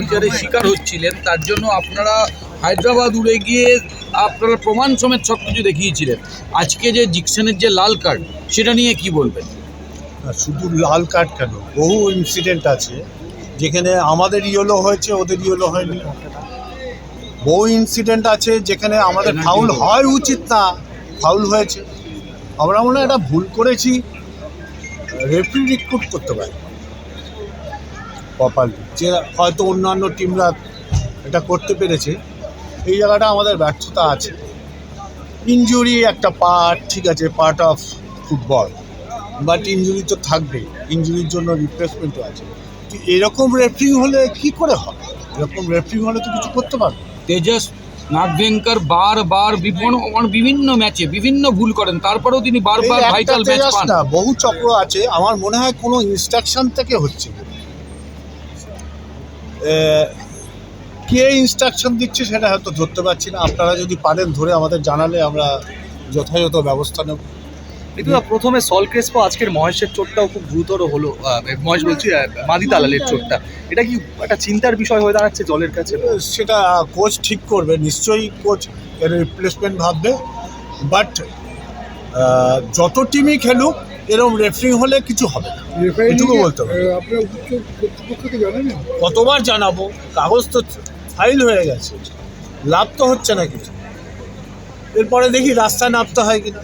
বিচারের শিকার হচ্ছিলেন তার জন্য আপনারা হায়দ্রাবাদ উড়ে গিয়ে আপনারা প্রমাণ সমেত সব কিছু দেখিয়েছিলেন। আজকে যে জিকসেনের যে লাল কার্ড সেটা নিয়ে কি বলবেন? শুধু লাল কার্ড কেন? বহু ইনসিডেন্ট আছে যেখানে আমাদের ইয়েলো হয়েছে ওদের ইয়েলো হয়নি। বহু ইনসিডেন্ট আছে যেখানে আমাদের ফাউল হয় উচিত না ফাউল হয়েছে। আমরা মনে হয় এটা ভুল করেছি। রেফারি রিক্রুট করতে পারি। প্রপারলি যে হয়তো অন্যান্য টিমরা এটা করতে পেরেছে এই জায়গাটা আমাদের ব্যর্থতা আছে। ইনজুরি একটা পার্ট ঠিক আছে part of football but injury তো থাকবেই ইঞ্জুরির জন্য রিপ্লেসমেন্টও আছে। তো এরকম রেফারিং হলে কি করে হয়? এরকম রেফারিং হলে তো কিছু করতে পারবে। তেজস নাগভেঙ্কর বারবার বিভিন্ন বিভিন্ন ম্যাচে বিভিন্ন ভুল করেন। তারপরেও তিনি বারবার ভাইটাল ম্যাচ পান। বহু চক্র আছে। আমার মনে হয় কোনো ইনস্ট্রাকশন থেকে হচ্ছে কে ইনস্ট্রাকশন দিচ্ছে সেটা হয়তো ধরতে পারছি না। আপনারা যদি পারেন ধরে আমাদের জানালে আমরা যথাযথ ব্যবস্থা নেব। কিন্তু প্রথমে সল ক্রেসপো আজকের মহেশের চোটটাও খুব গুরুতর হলো মহেশ বলছি মাদি দালালের চোটটা। এটা কি একটা চিন্তার বিষয় হয়ে দাঁড়াচ্ছে জলের কাছে? সেটা কোচ ঠিক করবে নিশ্চয়ই কোচ এর রিপ্লেসমেন্ট ভাববে। বাট যত টিমই খেলুক এরকম রেফারিং হলে কিছু হবে না। এটুকু বলতে হবে। কতবার জানাব? কাগজ তো ফাইল হয়ে গেছে। লাভ তো হচ্ছে না কিছু। এরপরে দেখি রাস্তায় নামতে হয় কিনা।